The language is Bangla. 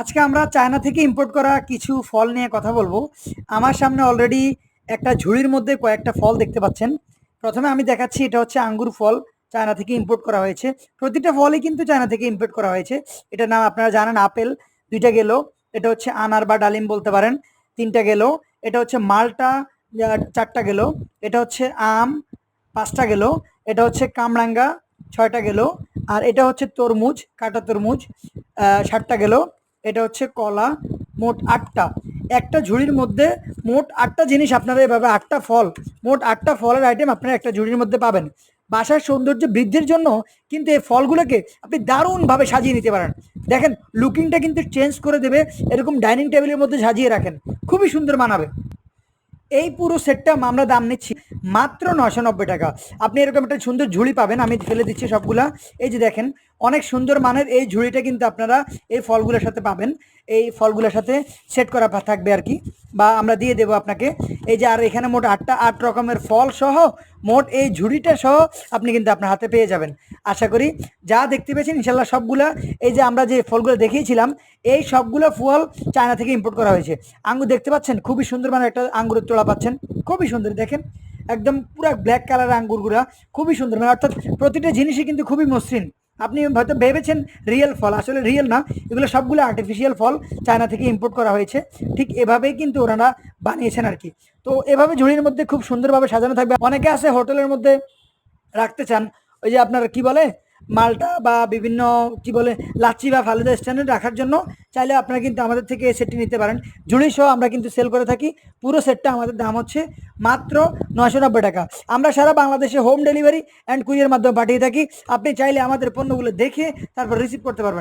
আজকে আমরা চায়না থেকে ইম্পোর্ট করা কিছু ফল নিয়ে কথা বলব। আমার সামনে অলরেডি একটা ঝুড়ির মধ্যে কয়েকটা ফল দেখতে পাচ্ছেন। প্রথমে আমি দেখাচ্ছি, এটা হচ্ছে আঙ্গুর ফল, চায়না থেকে ইম্পোর্ট করা হয়েছে। প্রতিটা ফলই কিন্তু চায়না থেকে ইম্পোর্ট করা হয়েছে। এটার নাম আপনারা জানেন, আপেল, দুইটা গেল। এটা হচ্ছে আনার বা ডালিম বলতে পারেন, তিনটা গেল। এটা হচ্ছে মালটা চারটা গেল। এটা হচ্ছে আম, পাঁচটা গেল। এটা হচ্ছে কামরাঙ্গা, ছয়টা গেল। আর এটা হচ্ছে তরমুজ, কাটা তরমুজ সাতটা গেল। এটা হচ্ছে কলা, মোট আটটা। একটা ঝুড়ির মধ্যে মোট আটটা জিনিস আপনারা এভাবে, আটটা ফল, মোট আটটা ফলের আইটেম আপনারা একটা ঝুড়ির মধ্যে পাবেন। বাসার সৌন্দর্য বৃদ্ধির জন্য কিন্তু এই ফলগুলোকে আপনি দারুণভাবে সাজিয়ে নিতে পারেন। দেখেন লুকিংটা কিন্তু চেঞ্জ করে দেবে, এরকম ডাইনিং টেবিলের মধ্যে সাজিয়ে রাখেন। খুবই সুন্দর মানাবে। এই পুরো সেটটা আমরা দাম নিচ্ছি মাত্র নশো নব্বই টাকা। আপনি এরকম একটা সুন্দর ঝুড়ি পাবেন, আমি ফেলে দিচ্ছি সবগুলা। এই যে দেখেন অনেক সুন্দর মানের এই ঝুড়িটা কিন্তু আপনারা এই ফলগুলোর সাথে পাবেন। এই ফলগুলোর সাথে সেট করা থাকবে আর কি। বা আমরা দিয়ে দেবো আপনাকে। এই যে আর এখানে মোট আটটা, আট রকমের ফল সহ মোট এই ঝুড়িটা সহ আপনি কিন্তু আপনার হাতে পেয়ে যাবেন। আশা করি যা দেখতে পেয়েছেন ইনশাল্লাহ সবগুলা, এই যে আমরা যে ফলগুলো দেখিয়েছিলাম, এই সবগুলো ফল চায়না থেকে ইম্পোর্ট করা হয়েছে। আঙ্গুর দেখতে পাচ্ছেন? খুবই সুন্দর মানে একটা আঙ্গুরের তোড়া পাচ্ছেন। খুবই সুন্দর, দেখেন? একদম পুরো ব্ল্যাক কালার আঙ্গুরগুলা, খুবই সুন্দর। মানে অর্থাৎ প্রতিটা জিনিসই কিন্তু খুবই মসৃণ। আপনি হয়তো ভেবেছেন রিয়েল ফল, আসলে রিয়েল না, এগুলো সবগুলো আর্টিফিশিয়াল ফল চায়না থেকে ইম্পোর্ট করা হয়েছে। ঠিক এভাবেই কিন্তু ওনারা বানিয়েছেন আর কি। তো এভাবে ঝুড়ির মধ্যে খুব সুন্দরভাবে সাজানো থাকবে। অনেকে আছে হোটেলের মধ্যে রাখতে চান, ওই যে আপনার কি বলে মালটা বা বিভিন্ন কি বলে লাচি বা ফালুদা স্ট্যান্ডার্ড রাখার জন্য চাইলে আপনারা কিন্তু আমাদের থেকে এই সেটটি নিতে পারেন। ঝুড়ি সহ আমরা কিন্তু সেল করে থাকি। পুরো সেটটা আমাদের দাম হচ্ছে মাত্র নশো নব্বই টাকা। আমরা সারা বাংলাদেশে হোম ডেলিভারি অ্যান্ড কুরিয়ার মাধ্যমে পাঠিয়ে থাকি। আপনি চাইলে আমাদের পণ্যগুলো দেখে তারপর রিসিভ করতে পারবেন।